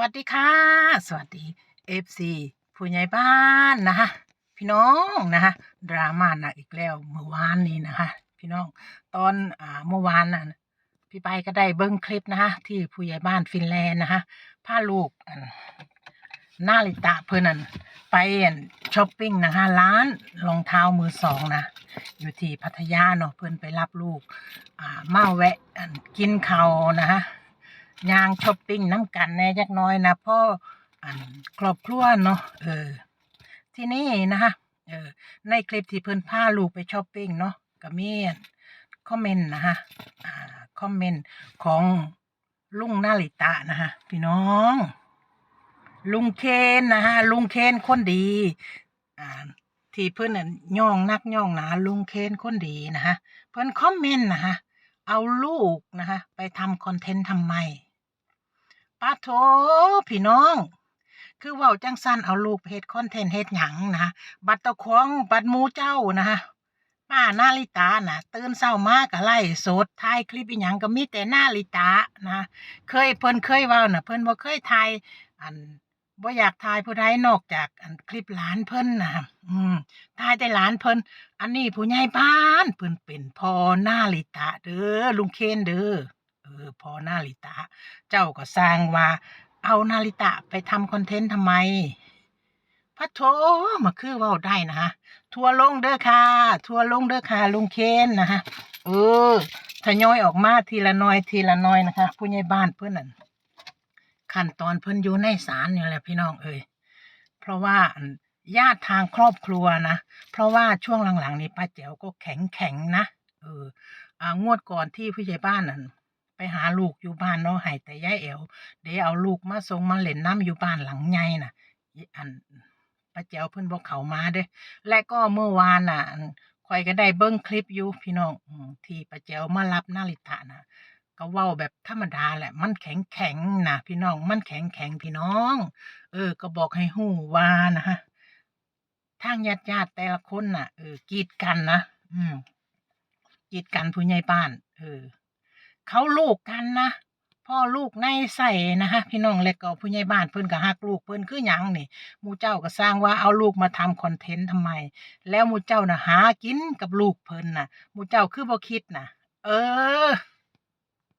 วัสดีค่ะ สวัสดี FC ผู้ใหญ่บ้านนะคะพี่น้องนะคะดราม่าหนักอีกแล้วเมื่อวานนี้นะคะพี่น้องตอนอ่าเมื่อวานน่ะพี่ไปก็ได้เบิ้งคลิปนะคะที่ผู้ใหญ่บ้านฟินแลนด์นะคะพาลูกอันนาริตะเพื่อนนั่นไปอันช้อปปิ้งนะคะร้านรองเท้ามือสองนะอยู่ที่พัทยาเนาะเพื่อนไปรับลูกอ่ามาแวะกินเขาวนะคะ ยางช้อปปิ้งน้ำกันแน่จักน้อยนะพ่ออันครอบครัวเนาะเออ ที่นี่นะคะเออในคลิปที่เพิ่นพาลูกไปช้อปปิ้งเนาะก็มีคอมเมนต์นะคะอ่าคอมเมนต์ของลุงนาริตะนะคะพี่น้อง ลุงเคนนะคะลุงเคนคนดีอ่าที่เพื่อนน่ะย่องนักย่องหนาลุงเคนคนดีนะคะเพื่อนคอมเมนต์นะคะเอาลูกนะคะไปทำคอนเทนต์ทำไม ป้าโถพี่น้อง คือว่าจังสั้นเอาลูกเฮ็ดคอนเทนต์เฮ็ดหยังนะบัตรตะควงบัตรมูเจ้านะคะป้านาลิตาน่ะตื่นเช้ามาก็ไล่สดถ่ายคลิปอีหยังก็มีแต่นาลิตานะเคยเพิ่นเคยว้านะเพิ่นบ่เคยถ่ายอันบ่อยากทายผู้ใดนอกจากอันคลิปหลานเพิ่นนะอืมทายแต่หลานเพิ่นอันนี้ผู้ใหญ่บ้านเพิ่นเป็นพ่อนาลิตะเด้อลุงเคนเด้อ เออพอนาลิตะ เจ้าก็สร้างว่า เอานาลิตะไปทำคอนเทนต์ทำไมพระโถมาคือว้าได้นะฮะ ทัวร์ลงเด้อค่ะ ทัวร์ลงเด้อค่ะลุงเคนนะฮะ เออทยอยออกมาทีละน้อยทีละน้อยนะคะ ผู้ใหญ่บ้านเพิ่นนั่นขั้นตอนเพิ่นอยู่ในศาลนี่แหละพี่น้องเอ้ยเพราะว่าญาติทางครอบครัวนะ เพราะว่าช่วงหลังๆนี้ป้าแจ๋วก็แข็งแข็งนะ เออ อ่างวดก่อนที่ผู้ใหญ่บ้านนั่น ไปหาลูกอยู่บ้านเนาะให้แต่ยายแอวเดี๋ยวเอาลูกมาส่งมาเล่นน้ำอยู่บ้านหลังใหญ่น่ะอันป้าแจ๋วเพิ่นบอกเขามาเด้อและก็เมื่อวานน่ะอันข่อยก็ได้เบิ้งคลิปอยู่พี่น้องที่ป้าแจ๋วมารับนาริตะน่ะก็เว้าแบบธรรมดาแหละ มันแข็งแข็งนะพี่น้อง มันแข็งแข็งพี่น้อง เออ ก็บอกให้หู้ว่านะฮะ ทางญาติญาติแต่ละคนน่ะ เออ กีดกันนะ อืม กีดกันผู้ใหญ่บ้าน เออ เขาลูกกันนะพ่อลูกในใส่นะฮะพี่น้องเล็กก็ผู้ใหญ่บ้านเพิ่นก็ฮักลูกเพิ่นคือหยังนี่มูเจ้าก็สร้างว่าเอาลูกมาทำคอนเทนต์ทำไม แล้วมูเจ้าน่ะหากินกับลูกเพิ่นน่ะมูเจ้าคือบ่คิดน่ะ เออ